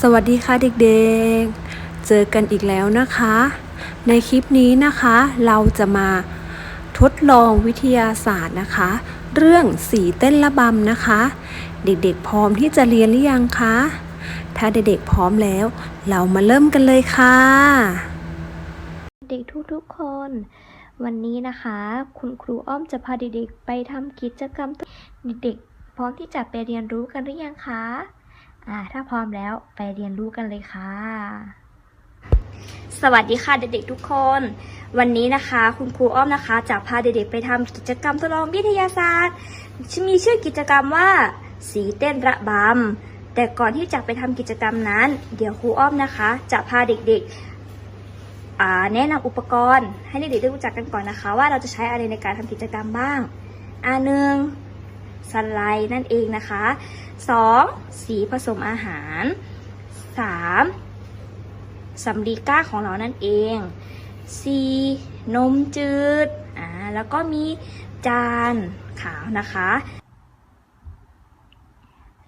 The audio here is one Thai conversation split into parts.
สวัสดีค่ะเด็กๆ เจอกันอีกแล้วนะคะ ในคลิปนี้นะคะ เราจะมาทดลองวิทยาศาสตร์นะคะ เรื่องสีเต้นระบำนะคะ เด็กๆ พร้อมที่จะเรียนหรือยังคะ ถ้าเด็กๆ พร้อมแล้ว เรามาเริ่มกันเลยค่ะ เด็กทุกๆ คน วันนี้นะคะ คุณครูอ้อมจะพาเด็กๆ ไปทำกิจกรรมเด็กๆ พร้อมที่จะไปเรียนรู้กันหรือยังคะ อ่าถ้าพร้อมแล้วไปเรียนรู้กันเลยค่ะ สวัสดีค่ะเด็กๆทุกคน วันนี้นะคะ คุณครูอ้อมนะคะ จะพาเด็กๆไปทำกิจกรรมทดลองวิทยาศาสตร์มีชื่อกิจกรรมว่า สีเต้นระบำแต่ก่อนที่จะไปทำกิจกรรมนั้น เดี๋ยวครูอ้อมนะคะ จะพาเด็กๆอ่าแนะนำอุปกรณ์ ให้เด็กๆได้รู้จักกันก่อนนะคะ ว่าเราจะใช้อะไรในการทำกิจกรรมบ้างอันหนึ่งสไลด์นั่นเองนะคะ สองสีผสมอาหารสามสำลีก้าของเรานั่นเองสี่นมจืดอ่าแล้วก็มีจานขาวนะคะ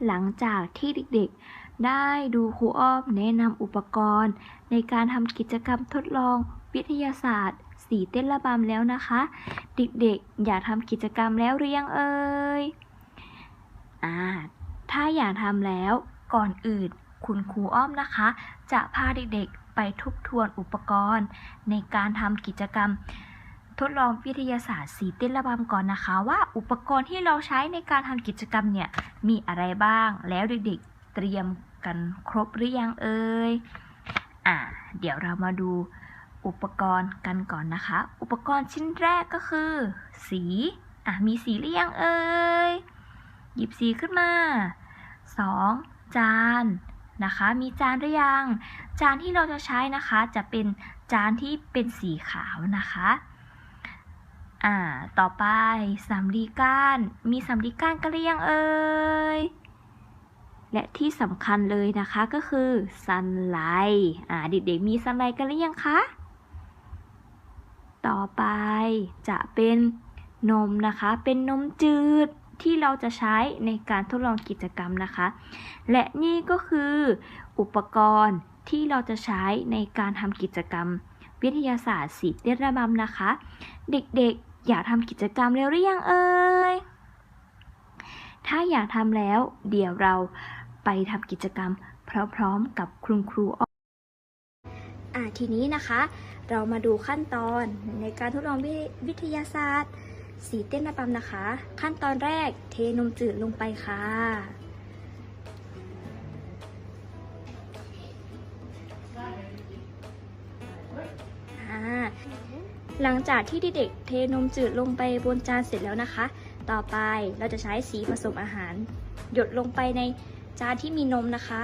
หลังจากที่เด็กๆ ได้ดูครูอ้อมแนะนำอุปกรณ์ ในการทำกิจกรรมทดลองวิทยาศาสตร์ สีเต้นระบำแล้วนะคะ เด็กๆ อยากทำกิจกรรมแล้วหรือยังเอ่ยอ่า ถ้าอยากทำแล้ว ก่อนอื่น คุณครูอ้อมนะคะ จะพาเด็กๆ ไปทบทวนอุปกรณ์ ในการทำกิจกรรม ทดลองวิทยาศาสตร์สีเต้นระบำก่อนนะคะ ว่าอุปกรณ์ที่เราใช้ในการทำกิจกรรมเนี่ยมีอะไรบ้าง แล้วเด็กๆ เตรียมกันครบหรือยังเอ่ยอ่าเดี๋ยวเรามาดูอุปกรณ์กันก่อนนะคะ อุปกรณ์ชิ้นแรกก็คือ สี อะ มีสีหรือยังเอ่ย หยิบสีขึ้นมา 2. จานนะคะ มีจานหรือยัง จานที่เราจะใช้นะคะ จะเป็นจานที่เป็นสีขาวนะคะอ่าต่อไปสำลีก้าน มีสำลีก้านกันหรือยังเอ่ยและที่สำคัญเลยนะคะก็คือซันไลท์อ่าเด็กๆมีซันไลท์กันหรือยังคะต่อไปจะเป็นนมนะคะ เป็นนมจืด ที่เราจะใช้ในการทดลองกิจกรรมนะคะ และนี่ก็คืออุปกรณ์ที่เราจะใช้ในการทำกิจกรรม วิทยาศาสตร์สีเต้นระบำนะคะ เด็กๆ อยากทำกิจกรรมแล้วหรือยังเอ่ย ถ้าอยากทำแล้ว เดี๋ยวเราไปทำกิจกรรมพร้อมๆกับคุณครูอ้อมอ่าทีนี้นะคะ เรามาดูขั้นตอนในการทดลองวิวิทยาศาสตร์ สีเต้นระบำนะคะ ขั้นตอนแรกเทนมจืดลงไปค่ะ หลังจากที่เด็กๆเทนมจืดลงไปบนจานเสร็จแล้วนะคะ ต่อไปเราจะใช้สีผสมอาหาร หยดลงไปในจานที่มีนมนะคะ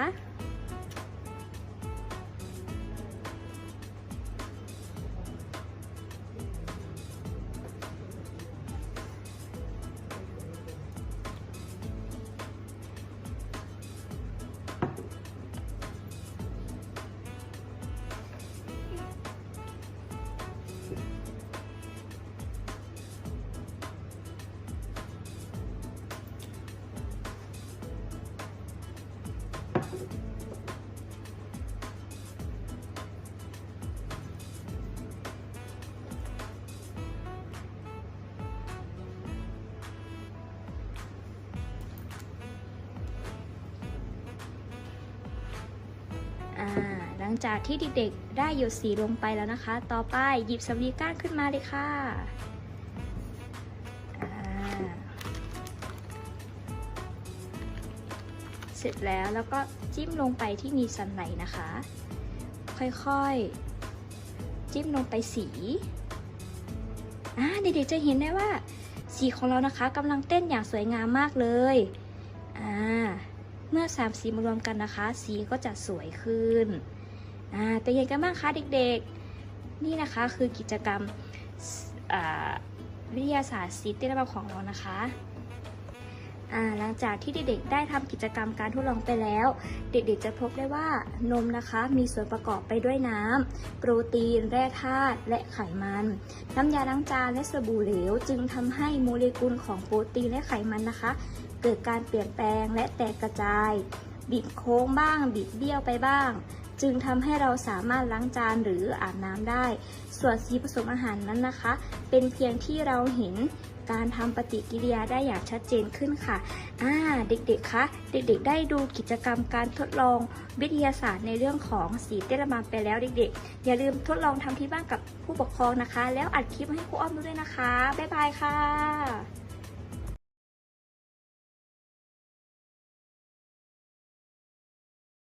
จากที่เด็กๆได้หยดสีลงไปแล้วนะคะ ต่อไปหยิบสำลีก้านขึ้นมาเลยค่ะเสร็จแล้วแล้วก็จิ้มลงไปที่มีสันไหลนะคะ ค่อยๆ จิ้มลงไปสีอ่เด็กๆจะเห็นได้ว่า สีของเรานะคะกำลังเต้นอย่างสวยงามมากเลยอ่าเมื่อสามสีมารวมกันนะคะ สีก็จะสวยขึ้น อ่าเป็นยังไงกันบ้างคะเด็กๆ นี่นะคะคือกิจกรรมวิทยาศาสตร์สีเต้นระบำของเรานะคะหลังจากที่เด็กๆ ได้ทำกิจกรรมการทดลองไปแล้ว เด็กๆ จะพบได้ว่านมนะคะ มีส่วนประกอบไปด้วยน้ำโปรตีน แร่ธาตุและไขมัน น้ำยาล้างจานและสบู่เหลว จึงทำให้โมเลกุลของโปรตีนและไขมันนะคะ เกิดการเปลี่ยนแปลงและแตกกระจาย บิดโค้งบ้าง บิดเบี้ยวไปบ้าง จึงทำให้เราสามารถล้างจานหรืออาบน้ำได้ ส่วนสีผสมอาหารนั้นนะคะ เป็นเพียงที่เราเห็นการทำปฏิกิริยาได้อย่างชัดเจนขึ้นค่ะอ่าเด็กๆ คะ เด็กๆ ได้ดูกิจกรรมการทดลองวิทยาศาสตร์ในเรื่องของสีเต้นระบำไปแล้วเด็กๆ อย่าลืมทดลองทำที่บ้านกับผู้ปกครองนะคะ แล้วอัดคลิปมาให้ครูอ้อมด้วยนะคะ บ๊ายบายค่ะ